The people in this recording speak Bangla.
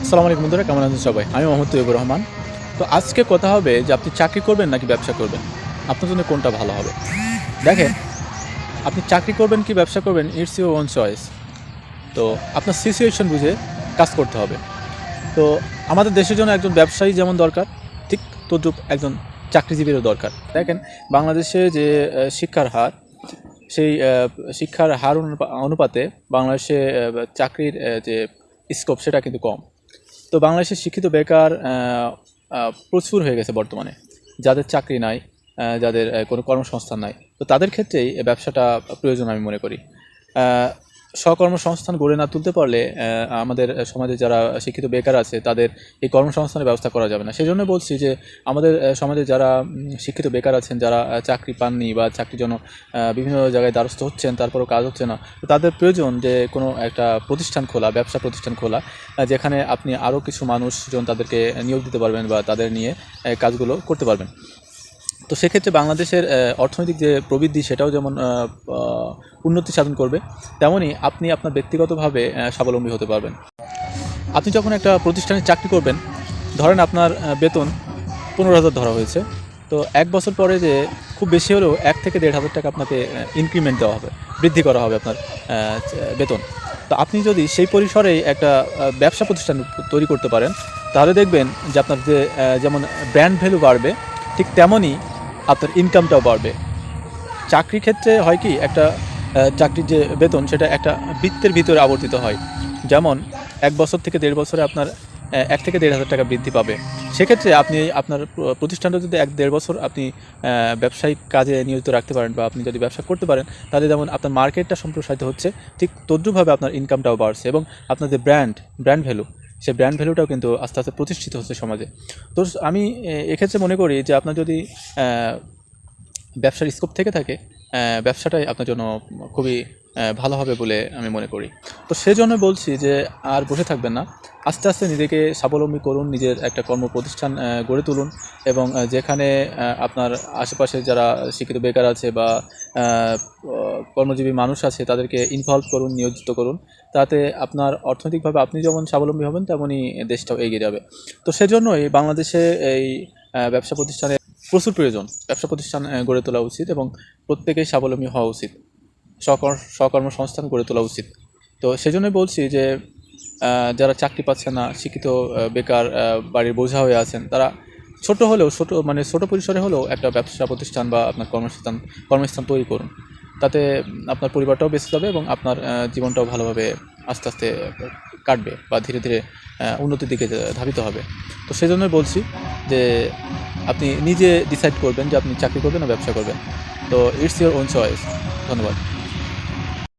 আসসালামু আলাইকুম বন্ধুরা, কেমন আছেন সবাই? আমি মোহাম্মদ তৈবুর রহমান। তো আজকে কথা হবে যে আপনি চাকরি করবেন নাকি ব্যবসা করবেন? আপনার জন্য কোনটা ভালো হবে? দেখেন, আপনি চাকরি করবেন কি ব্যবসা করবেন ইটস ইউর ওন চয়েস তো আপনার সিচুয়েশন বুঝে কাজ করতে হবে। তো আমাদের দেশের জন্য একজন ব্যবসায়ী যেমন দরকার, ঠিক তদ্রুপ একজন চাকরিজীবীরও দরকার। দেখেন, বাংলাদেশে যে শিক্ষার হার, সেই শিক্ষার হার অনুপা- অনুপাতে বাংলাদেশে চাকরির যে স্কোপ সেটা কিন্তু কম। তো বাংলাদেশের শিক্ষিত বেকার প্রচুর হয়ে গেছে বর্তমানে। যাদের চাকরি নাই যাদের কোনো কর্মসংস্থান নাই। তো তাদের ক্ষেত্রেই ব্যবসাটা প্রয়োজন আমি মনে করি। স্বকর্মসংস্থান গড়ে না তুলতে পারলে আমাদের সমাজে যারা শিক্ষিত বেকার আছে, তাদের এই কর্মসংস্থানের ব্যবস্থা করা যাবে না। সেই জন্য বলছি যে, আমাদের সমাজে যারা শিক্ষিত বেকার আছেন, যারা চাকরি পাননি বা চাকরির জন্য বিভিন্ন জায়গায় দ্বারস্থ হচ্ছেন, তারপরেও কাজ হচ্ছে না তাদের প্রয়োজন যে, কোনো একটা প্রতিষ্ঠান খোলা, ব্যবসা প্রতিষ্ঠান খোলা যেখানে আপনি আরও কিছু মানুষজন তাদেরকে নিয়োগ দিতে পারবেন বা তাদের নিয়ে কাজগুলো করতে পারবেন। তো সেক্ষেত্রে বাংলাদেশের অর্থনৈতিক যে প্রবৃদ্ধি সেটাও যেমন উন্নতি সাধন করবে তেমনই আপনি আপনার ব্যক্তিগতভাবে স্বাবলম্বী হতে পারবেন। আপনি যখন একটা প্রতিষ্ঠানে চাকরি করবেন, ধরেন আপনার বেতন পনেরো হাজার ধরা হয়েছে, তো এক বছর পরে যে খুব বেশি হলেও এক থেকে দেড় হাজার টাকা আপনাকে ইনক্রিমেন্ট দেওয়া হবে, বৃদ্ধি করা হবে আপনার বেতন। তো আপনি যদি সেই পরিসরেই একটা ব্যবসা প্রতিষ্ঠান তৈরি করতে পারেন, তাহলে দেখবেন যে আপনার যে যেমন ব্র্যান্ড ভ্যালু বাড়বে, ঠিক তেমনই আপনার ইনকামটাও বাড়বে। চাকরি ক্ষেত্রে হয় কি, একটা চাকরির যে বেতন, সেটা একটা বৃত্তের ভিতরে আবর্তিত হয়। যেমন, এক বছর থেকে দেড় বছরে আপনার এক থেকে দেড় হাজার টাকা বৃদ্ধি পাবে। সেক্ষেত্রে আপনি আপনার প্রতিষ্ঠানটা যদি এক দেড় বছর আপনি ব্যবসায়িক কাজে নিয়োজিত রাখতে পারেন বা আপনি যদি ব্যবসা করতে পারেন, তাহলে যেমন আপনার মার্কেটটা সম্প্রসারিত হচ্ছে, ঠিক তদ্রুপভাবে আপনার ইনকামটাও বাড়ছে এবং আপনার যে ব্র্যান্ড ব্র্যান্ড ভ্যালু সেই ব্র্যান্ড ভ্যালুটাও কিন্তু আস্তে আস্তে প্রতিষ্ঠিত হচ্ছে সমাজে। তো আমি এক্ষেত্রে মনে করি যে আপনার যদি ব্যবসার স্কোপ থেকে থাকে ব্যবসাটাই আপনার জন্য খুবই ভালো হবে বলে আমি মনে করি। তো সেজন্য বলছি যে আর বসে থাকবেন না। আস্তে আস্তে নিজেকে স্বাবলম্বী করুন, নিজের একটা কর্ম প্রতিষ্ঠান গড়ে তুলুন এবং যেখানে আপনার আশেপাশে যারা শিক্ষিত বেকার আছে বা কর্মজীবী মানুষ আছে, তাদেরকে ইনভলভ করুন, নিয়োজিত করুন। তাতে আপনার অর্থনৈতিকভাবে আপনি যেমন স্বাবলম্বী হবেন, তেমনই দেশটাও এগিয়ে যাবে। তো সেজন্যই বাংলাদেশে এই ব্যবসা প্রতিষ্ঠানে প্রচুর প্রয়োজন। ব্যবসা প্রতিষ্ঠান গড়ে তোলা উচিত এবং প্রত্যেকেই স্বাবলম্বী হওয়া উচিত। সকর স্বকর্মসংস্থান গড়ে তোলা উচিত। তো সেজন্যই বলছি যে যারা চাকরি পাচ্ছে না, শিক্ষিত বেকার বাড়ির বোঝা হয়ে আছেন, তারা ছোট হলেও, ছোট মানে ছোট পরিসরে হলেও একটা ব্যবসা প্রতিষ্ঠান বা আপনার কর্মস্থান কর্মস্থান তৈরি করুন। তাতে আপনার পরিবারটাও বেঁচে যাবে এবং আপনার জীবনটাও ভালোভাবে আস্তে আস্তে কাটবে বা ধীরে ধীরে উন্নতির দিকে ধাবিত হবে। তো সেই জন্যই বলছি যে আপনি নিজে ডিসাইড করবেন যে আপনি চাকরি করবেন না ব্যবসা করবেন। তো ইটস ইউর ওন চয়েস ধন্যবাদ।